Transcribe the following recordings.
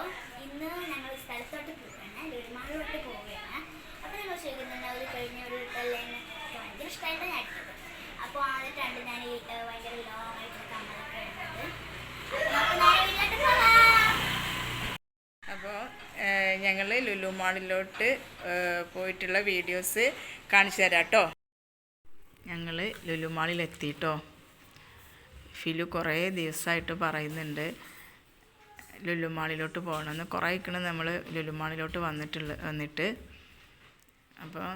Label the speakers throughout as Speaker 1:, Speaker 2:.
Speaker 1: അപ്പോൾ ഇന്ന് ഞങ്ങൾ സ്ഥലത്തോട്ട് പോവുകയാണ് ലുരുമാളിലോട്ട് പോവുകയാണ്. അപ്പോൾ ഞങ്ങൾ ചോദിക്കുന്നുണ്ട്. ഒരു കഴിഞ്ഞ ഒരു ട്രെയിനിന് ഭയങ്കര ഇഷ്ടമായിട്ട് ഞാൻ എടുത്തത് അപ്പോൾ ആദ്യമായിട്ടാണ് ഞാൻ ഈ ഭയങ്കര ലോങ്ങായിട്ടുള്ള കമ്മലൊക്കെ എടുത്തത്
Speaker 2: അപ്പോൾ ഞങ്ങൾ ലുലു മാളിലോട്ട് പോയിട്ടുള്ള വീഡിയോസ് കാണിച്ചു തരാം കേട്ടോ ഞങ്ങൾ ലുലു മാളിലെത്തിയിട്ടോ ഫിലു കുറേ ദിവസമായിട്ട് പറയുന്നുണ്ട്. ലുലു മാളിലോട്ട് പോകണമെന്ന് കുറേ ഇക്കണം നമ്മൾ ലുലുമാളിലോട്ട് വന്നിട്ടുള്ള വന്നിട്ട്. അപ്പോൾ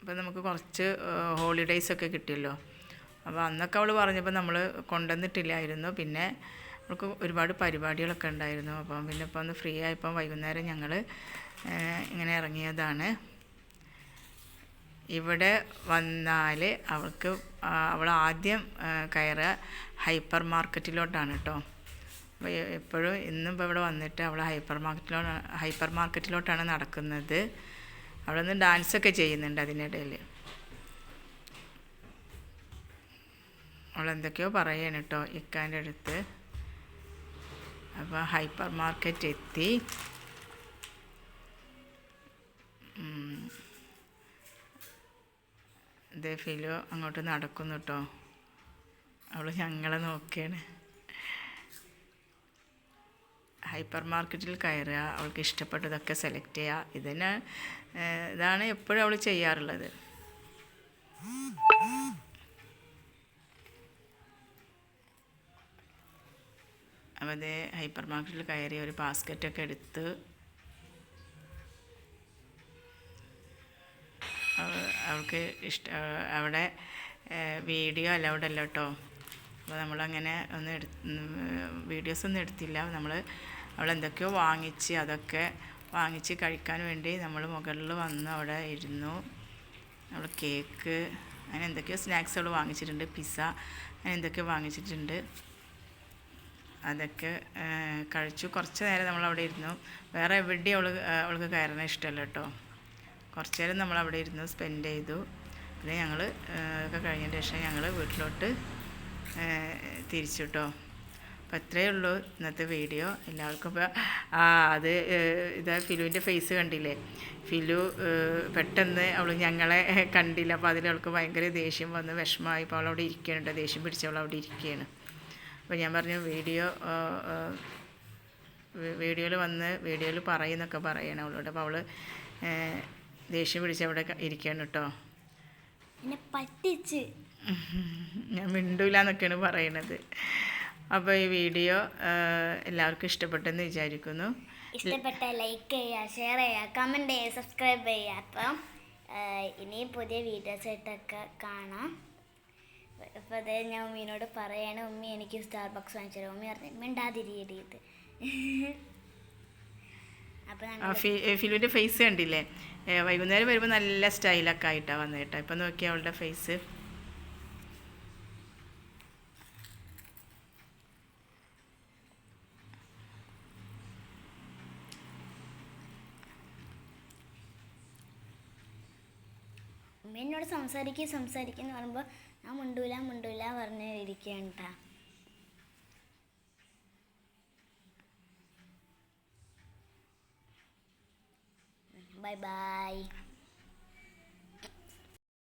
Speaker 2: അപ്പോൾ നമുക്ക് കുറച്ച് ഹോളിഡേയ്സ് ഒക്കെ കിട്ടിയല്ലോ. അപ്പോൾ അന്നൊക്കെ അവൾ പറഞ്ഞപ്പോൾ നമ്മൾ കൊണ്ടുവന്നിട്ടില്ലായിരുന്നു. പിന്നെ അവൾക്ക് ഒരുപാട് പരിപാടികളൊക്കെ ഉണ്ടായിരുന്നു. അപ്പം പിന്നെ ഇപ്പോൾ ഒന്ന് ഫ്രീ ആയപ്പോൾ വൈകുന്നേരം ഞങ്ങൾ ഇങ്ങനെ ഇറങ്ങിയതാണ്. ഇവിടെ വന്നാൽ അവൾക്ക് അവൾ ആദ്യം കയറുക ഹൈപ്പർ മാർക്കറ്റിലോട്ടാണ് കേട്ടോ എപ്പോഴും ഇന്നും ഇപ്പോൾ ഇവിടെ വന്നിട്ട് അവൾ ഹൈപ്പർ മാർക്കറ്റിലോട്ട് ഹൈപ്പർ മാർക്കറ്റിലോട്ടാണ് നടക്കുന്നത്. അവിടെ നിന്ന് ഡാൻസൊക്കെ ചെയ്യുന്നുണ്ട് അതിനിടയിൽ അവളെന്തൊക്കെയോ പറയാണ് കേട്ടോ ഇക്കാന്റെ അടുത്ത്. അപ്പോൾ ഹൈപ്പർ മാർക്കറ്റ് എത്തി. ദേ ഫിലോ അങ്ങോട്ട് നടക്കുന്നു കേട്ടോ അവൾ ഞങ്ങളെ നോക്കിയാണ് ഹൈപ്പർ മാർക്കറ്റിൽ കയറുക അവൾക്ക് ഇഷ്ടപ്പെട്ടതൊക്കെ സെലക്ട് ചെയ്യുക ഇതിന് ഇതാണ് എപ്പോഴും അവൾ ചെയ്യാറുള്ളത്. അതേ ഹൈപ്പർ മാർക്കറ്റിൽ കയറി ഒരു ബാസ്ക്കറ്റൊക്കെ എടുത്ത് അവ- അവൾക്ക് ഇഷ്ട അവിടെ വീഡിയോ അലൗഡ് അല്ല കേട്ടോ. അപ്പോൾ നമ്മളങ്ങനെ ഒന്നും എടു വീഡിയോസ് ഒന്നും എടുത്തില്ല. നമ്മൾ അവൾ എന്തൊക്കെയോ വാങ്ങിച്ച് അതൊക്കെ വാങ്ങിച്ച് കഴിക്കാൻ വേണ്ടി നമ്മൾ മുകളിൽ വന്ന് അവിടെ ഇരുന്നു. അവൾ കേക്ക് അങ്ങനെ എന്തൊക്കെയോ സ്നാക്സ് അവൾ വാങ്ങിച്ചിട്ടുണ്ട് പിസ്സ അങ്ങനെ എന്തൊക്കെയോ വാങ്ങിച്ചിട്ടുണ്ട്. അതൊക്കെ കഴിച്ചു. കുറച്ച് നേരം നമ്മൾ അവിടെ ഇരുന്നു. വേറെ എവിടെയും അവൾ അവൾക്ക് കയറണ ഇഷ്ടമല്ല കേട്ടോ. കുറച്ച് നേരം നമ്മൾ അവിടെ ഇരുന്ന് സ്പെൻഡ് ചെയ്തു. പിന്നെ ഞങ്ങൾ ഒക്കെ കഴിഞ്ഞതിന് ശേഷം ഞങ്ങൾ വീട്ടിലോട്ട് തിരിച്ചു കേട്ടോ. അപ്പോൾ അത്രയേ ഉള്ളൂ ഇന്നത്തെ വീഡിയോ. എല്ലാവർക്കും ഇപ്പോൾ ആ അത് ഇതാ ഫിലുവിന്റെ ഫേസ് കണ്ടില്ലേ? ഫിലു പെട്ടെന്ന് അവൾ ഞങ്ങളെ കണ്ടില്ല. അപ്പോൾ അതിൽ അവൾക്ക് ഭയങ്കര ദേഷ്യം വന്ന് വിഷമമായി. ഇപ്പോൾ അവളവിടെ ഇരിക്കുകയാണ്. ദേഷ്യം പിടിച്ച് അവൾ അവിടെ ഇരിക്കുകയാണ്. അപ്പോൾ ഞാൻ പറഞ്ഞു വീഡിയോ വീഡിയോയിൽ വന്ന് വീഡിയോയിൽ പറയുന്നൊക്കെ പറയണം അവളോട്. അപ്പോൾ അവൾ ദേഷ്യം പിടിച്ച് അവിടെ ഇരിക്കുകയാണ് കേട്ടോ.
Speaker 1: പറ്റിച്ച്.
Speaker 2: ഞാൻ മിണ്ടൂല എന്നൊക്കെയാണ് പറയണത്. അപ്പോൾ ഈ വീഡിയോ എല്ലാവർക്കും ഇഷ്ടപ്പെട്ടെന്ന് വിചാരിക്കുന്നു.
Speaker 1: ഇഷ്ടപ്പെട്ട ലൈക്ക് ചെയ്യുക ഷെയർ ചെയ്യുക കമന്റ് ചെയ്യുക സബ്സ്ക്രൈബ് ചെയ്യുക. അപ്പം ഇനി പുതിയ വീഡിയോസ് ആയിട്ടൊക്കെ കാണാം. അപ്പോൾ അതേ ഞാൻ ഉമ്മീനോട് പറയാണ് ഉമ്മി എനിക്ക് സ്റ്റാർ ബോക്സ് വാങ്ങിച്ചു തരാം ഉമ്മി പറഞ്ഞു മിണ്ടാതിരിയത്
Speaker 2: ഫിലുവിന്റെ ഫേസ് കണ്ടില്ലേ? വൈകുന്നേരം വരുമ്പോൾ നല്ല സ്റ്റൈലൊക്കെ ആയിട്ടാണ് വന്നേട്ടാ ഇപ്പം നോക്കിയാൽ അവളുടെ ഫേസ്
Speaker 1: ഉമ്മ എന്നോട് സംസാരിക്കുക സംസാരിക്കുക എന്ന് പറയുമ്പോൾ ഞാൻ മുണ്ടൂല മുണ്ടൂല പറഞ്ഞ് ഇരിക്കുകയാണ് കേട്ടോ ബൈ ബൈ